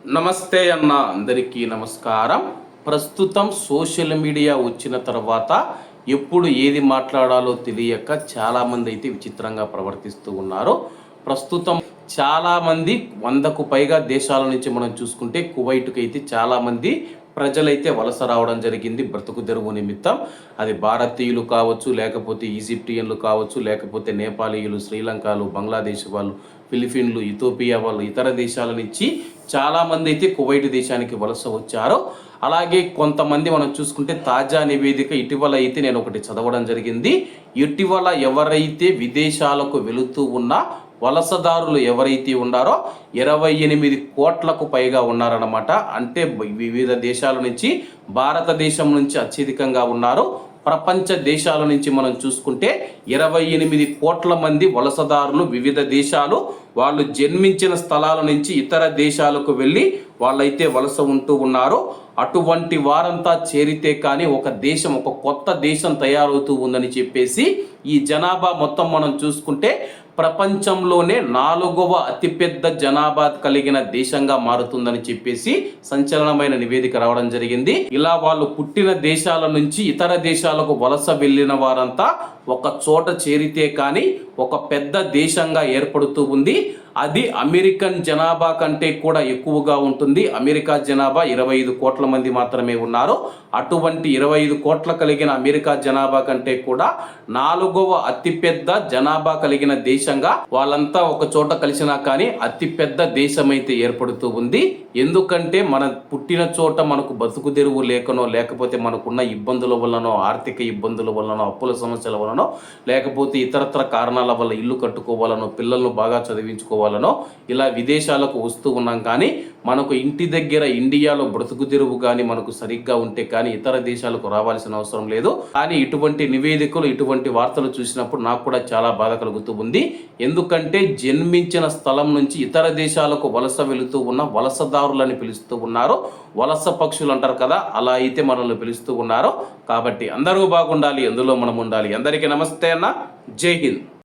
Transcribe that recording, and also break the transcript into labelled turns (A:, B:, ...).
A: నమస్తే అన్న అందరికీ నమస్కారం. ప్రస్తుతం సోషల్ మీడియా వచ్చిన తర్వాత ఎప్పుడు ఏది మాట్లాడాలో తెలియక చాలామంది అయితే విచిత్రంగా ప్రవర్తిస్తూ ఉన్నారు. ప్రస్తుతం చాలామంది వందకు పైగా దేశాల నుంచి మనం చూసుకుంటే కువైట్కి అయితే చాలామంది ప్రజలైతే వలస రావడం జరిగింది బ్రతుకు తెరువు నిమిత్తం. అది భారతీయులు కావచ్చు లేకపోతే ఈజిప్టియన్లు కావచ్చు లేకపోతే నేపాలీయులు శ్రీలంకలు బంగ్లాదేశ్ వాళ్ళు ఫిలిపిన్లు ఇథోపియా వాళ్ళు ఇతర దేశాల నుంచి చాలామంది అయితే కువైట్ దేశానికి వలస వచ్చారు. అలాగే కొంతమంది మనం చూసుకుంటే తాజా నివేదిక ఇటీవల అయితే నేను ఒకటి చదవడం జరిగింది. ఇటీవల ఎవరైతే విదేశాలకు వెళుతూ ఉన్నా వలసదారులు ఎవరైతే ఉన్నారో ఇరవై ఎనిమిది కోట్లకు పైగా ఉన్నారన్నమాట. అంటే వివిధ దేశాల నుంచి భారతదేశం నుంచి అత్యధికంగా ఉన్నారు. ప్రపంచ దేశాల నుంచి మనం చూసుకుంటే ఇరవై ఎనిమిది కోట్ల మంది వలసదారులు వివిధ దేశాలు వాళ్ళు జన్మించిన స్థలాల నుంచి ఇతర దేశాలకు వెళ్ళి వాళ్ళైతే వలస ఉంటూ ఉన్నారు. అటువంటి వారంతా చేరితే కానీ ఒక దేశం ఒక కొత్త దేశం తయారవుతూ ఉందని చెప్పేసి ఈ జనాభా మొత్తం మనం చూసుకుంటే ప్రపంచంలోనే నాలుగవ అతిపెద్ద జనాభా కలిగిన దేశంగా మారుతుందని చెప్పేసి సంచలనమైన నివేదిక రావడం జరిగింది. ఇలా వాళ్ళు పుట్టిన దేశాల నుంచి ఇతర దేశాలకు వలస వెళ్ళిన వారంతా ఒక చోట చేరితే కానీ ఒక పెద్ద దేశంగా ఏర్పడుతూ ఉంది. అది అమెరికన్ జనాభా కంటే కూడా ఎక్కువగా ఉంటుంది. అమెరికా జనాభా ఇరవై ఐదు కోట్ల మంది మాత్రమే ఉన్నారు. అటువంటి ఇరవై ఐదు కోట్ల కలిగిన అమెరికా జనాభా కంటే కూడా నాలుగవ అతిపెద్ద జనాభా కలిగిన దేశంగా వాళ్ళంతా ఒక చోట కలిసినా కానీ అతిపెద్ద దేశమైతే ఏర్పడుతూ ఉంది. ఎందుకంటే మన పుట్టిన చోట మనకు బతుకు తెరువు లేకనో లేకపోతే మనకున్న ఇబ్బందుల వల్లనో ఆర్థిక ఇబ్బందుల వల్లనో అప్పుల సమస్యల వలనో లేకపోతే ఇతరత్ర కారణాల వల్ల ఇల్లు కట్టుకోవాలనో పిల్లలను బాగా చదివించుకోవాలి చదివించుకోవాలనో ఇలా విదేశాలకు వస్తూ ఉన్నాం కానీ మనకు ఇంటి దగ్గర ఇండియాలో బ్రతుకు తెరువు కానీ మనకు సరిగ్గా ఉంటే కానీ ఇతర దేశాలకు రావాల్సిన అవసరం లేదు. కానీ ఇటువంటి నివేదికలు ఇటువంటి వార్తలు చూసినప్పుడు నాకు కూడా చాలా బాధ కలుగుతూ ఉంది. ఎందుకంటే జన్మించిన స్థలం నుంచి ఇతర దేశాలకు వలస వెళుతూ ఉన్న వలసదారులని పిలుస్తూ ఉన్నారు. వలస పక్షులు అంటారు కదా అలా అయితే మనల్ని పిలుస్తూ ఉన్నారు. కాబట్టి అందరూ బాగుండాలి ఎందులో మనం ఉండాలి. అందరికీ నమస్తే అన్న. జై హింద్.